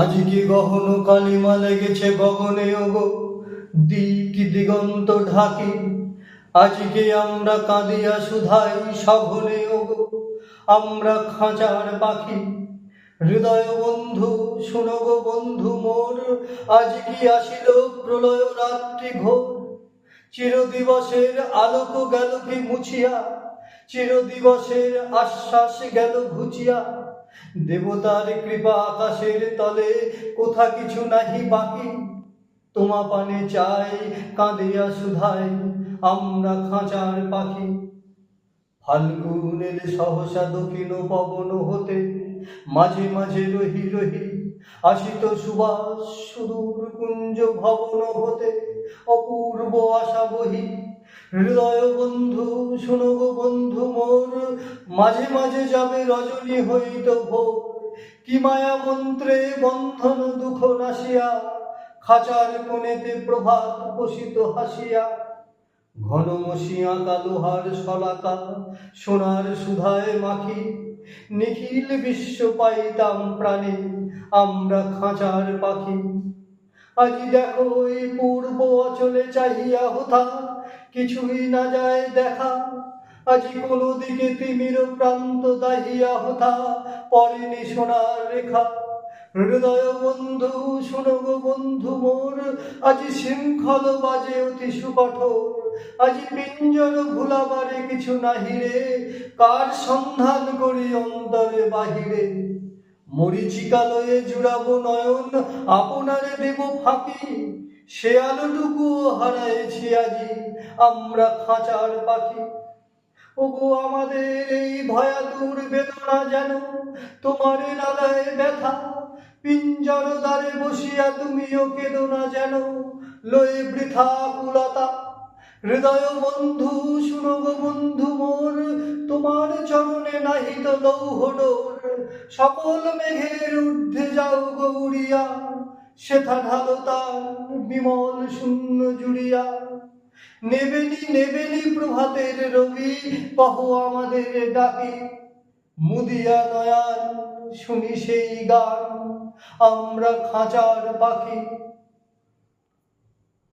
আজকে গহন কালিমা লেগেছে গগনে, ওগো? দিক দিগন্ত ঢাকি আজকে আমরা কাঁদিয়া সুধাই সঘনে, ওগো? আমরা খাঁচার পাখি, হৃদয় বন্ধু, শুনো গো বন্ধু মোর, আজ কি আসিল প্রলয় রাত্রি ঘোর? চিরদিবসের আলোক গেল কি মুছিয়া? চিরদিবসের আশ্বাস গেল ঘুচিয়া? দেবতার কৃপা আকাশের তলে, কোথা কিছু নাহি বাকি? তোমা পানে চাই, কাঁদিয়া সুধাই আমরা খাঁচার পাখি। ফাল্গুনের সহসা দক্ষিণ পবন হতে, মাঝে মাঝে রহি রহি আসিত সুবাস সুদূর কুঞ্জ ভবন হতে। অপূর্ব আশা বহি হৃদয় বন্ধু, শুনো গো বন্ধু মোর। মাঝে মাঝে যাবে রজনী হইত ভোর। কি মায়া মন্ত্রে বন্ধন দুঃখ নাসিয়া খাঁচার কোণেতে প্রভাত বসিত হাসিয়া। ঘন মসিয়া কালোহার শলাকা, সোনার সুধায় মাখি। নিখিল বিশ্ব পাইতাম প্রাণে, আমরা খাঁচার পাখি। আজি দেখো এই পূর্ব অচলে চাহিয়া হোথা কিছুই না যায় দেখা। আজি কোনো দিকে তিমির প্রান্ত দাহিয়া হোথা পরেনি সোনার রেখা। হৃদয় বন্ধু, শোনো গো বন্ধু মোর, আজি শৃঙ্খল বাজে অতি সুকঠোর। আজি পিঞ্জর ভুলাবারে কিছু নাহিরে, কার সন্ধান করি অন্তরে বাহিরে? মরিচিকালয়ে জুড়াবো নয়ন, আপনারে দেব ফাঁকি। সে আলোটুকু হারাইছি আজি, আমরা খাঁচার পাখি। ওগো, আমাদের এই ভয়াতুর বেদনা যেন তোমার নালায় ব্যথা। পিঞ্জর দ্বারে বসিয়া তুমিও কেঁদো না যেন লয়ে বৃথা কুলতা। হৃদয় বন্ধু, শুনো গো বন্ধু মোর, তোমার চরণে নাহিত লৌহ ডোর। সকল মেঘের ঊর্ধ্বে যাও গৌরিয়া উড়িয়া ঢালতা বিমল শূন্য জুড়িয়া। নেবেনি নেবেনি প্রভাতের রবি, পহ আমাদের ডাকি। মুদিয়া নয়ান শুনি সেই গান, আমরা খাঁচার পাখি।